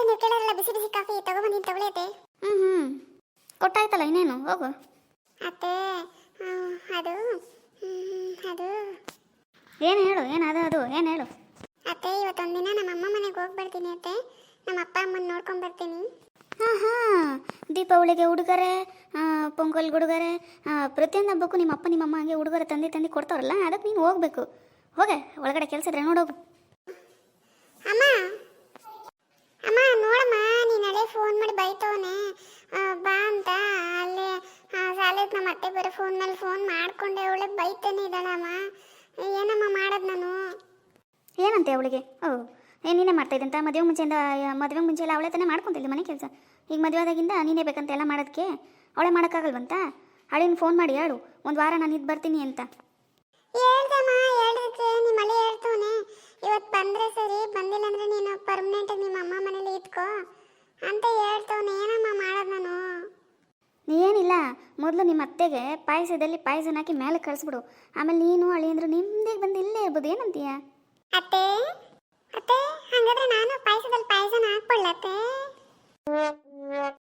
ನೀವು ಕೇಳಿರಲ್ಲ ಬಿಸಿ ಬಿಸಿ ಕಾಫಿ ತಗೊಬಂದಿನ ತಗೊಳ್ಳೈತೆ ಹ್ಞೂ ಹ್ಞೂ ಕೊಟ್ಟಾಯ್ತಲ್ಲ ಇನ್ನೇನು? ಹೋಗು. ಅತ್ತೆ ಅದು ಅದು. ಏನು ಹೇಳು? ಏನು ಅದು ಅದು? ಏನು ಹೇಳು? ಅತ್ತೆ ಇವತ್ತೊಂದಿನ ನಮ್ಮ ಅಮ್ಮ ಮನೆಗೆ ಹೋಗಿ ಬರ್ತೀನಿ ಅತ್ತೆ. ನಮ್ಮ ಅಪ್ಪ ಅಮ್ಮನ ನೋಡ್ಕೊಂಬರ್ತೀನಿ ಹಾಂ ಹಾಂ ದೀಪಾವಳಿಗೆ ಉಡುಗೊರೆ ಪೊಂಗಲ್ ಉಡುಗೊರೆ ಪ್ರತಿಯೊಂದು ಹಬ್ಬಕ್ಕೂ ನಿಮ್ಮ ಅಪ್ಪ ನಿಮ್ಮ ಅಮ್ಮ ಹಂಗೆ ಉಡುಗೊರೆ ತಂದು ತಂದು ಕೊಡ್ತಾರಲ್ಲ ಅದಕ್ಕೆ ನೀನು ಹೋಗ್ಬೇಕು. ಹೋಗೆ ಒಳಗಡೆ ಕೆಲಸ ಇದ್ರೆ ನೋಡೋಗು ಅಮ್ಮ ಅಮ್ಮ ನೋಡಮ್ಮ ನೀನ್ ಅದೇ ಫೋನ್ ಮಾಡಿ ಬೈತವನೆ ಬಾ ಅಂತ ಅಲ್ಲೇ ಸಾಲದ ಫೋನ್ ಮೇಲೆ ಫೋನ್ ಮಾಡ್ಕೊಂಡೆ ಅವಳೆ ಬೈತಾನೆ ಇದ್ದಾಳಮ್ಮ ಏನಮ್ಮ ಮಾಡೋದು ನಾನು? ಏನಂತೆ ಅವಳಿಗೆ? ಓ ನೀನೇ ಮಾಡ್ತಾ ಇದ್ದಂತ? ಮದುವೆ ಮುಂಚೆಯಿಂದ ಮದುವೆ ಮುಂಚೆ ಎಲ್ಲ ಅವಳೆ ತಾನೇ ಮಾಡ್ಕೊಂತಿದ್ಲು ಮನೆ ಕೆಲಸ? ಈಗ ಮದುವೆ ಆದಾಗಿಂದ ನೀನೇ ಬೇಕಂತ ಎಲ್ಲ ಮಾಡೋದಕ್ಕೆ ಅವಳೆ ಮಾಡೋಕ್ಕಾಗಲ್ವಂತ? ಅಳಿನ ಫೋನ್ ಮಾಡಿ ಹೇಳು. ಒಂದು ವಾರ ನಾನು ಇದು ಬರ್ತೀನಿ ಅಂತ. ಹೇಳ್ದಮ್ಮ ಮೊದಲು ನಿಮ್ಮ ಅತ್ತೆಗೆ ಪಾಯಸದಲ್ಲಿ ಪಾಯಸನ ಹಾಕಿ ಮೇಲೆ ಕಳಿಸ್ಬಿಡು ಆಮೇಲೆ ನೀನು ಅಳಿಯಂದ್ರು ನಿಮ್ಮದೇ ಬಂದು ಇಲ್ಲೇ ಇರ್ಬೋದು, ಏನಂತೀಯ? ಅತ್ತೆ ಅತ್ತೆ, ಹಂಗಾದ್ರೆ ನಾನು ಪಾಯಸದಲ್ಲಿ ಪಾಯಸನ ಹಾಕ್ಕೊಳ್ಳತ್ತೆ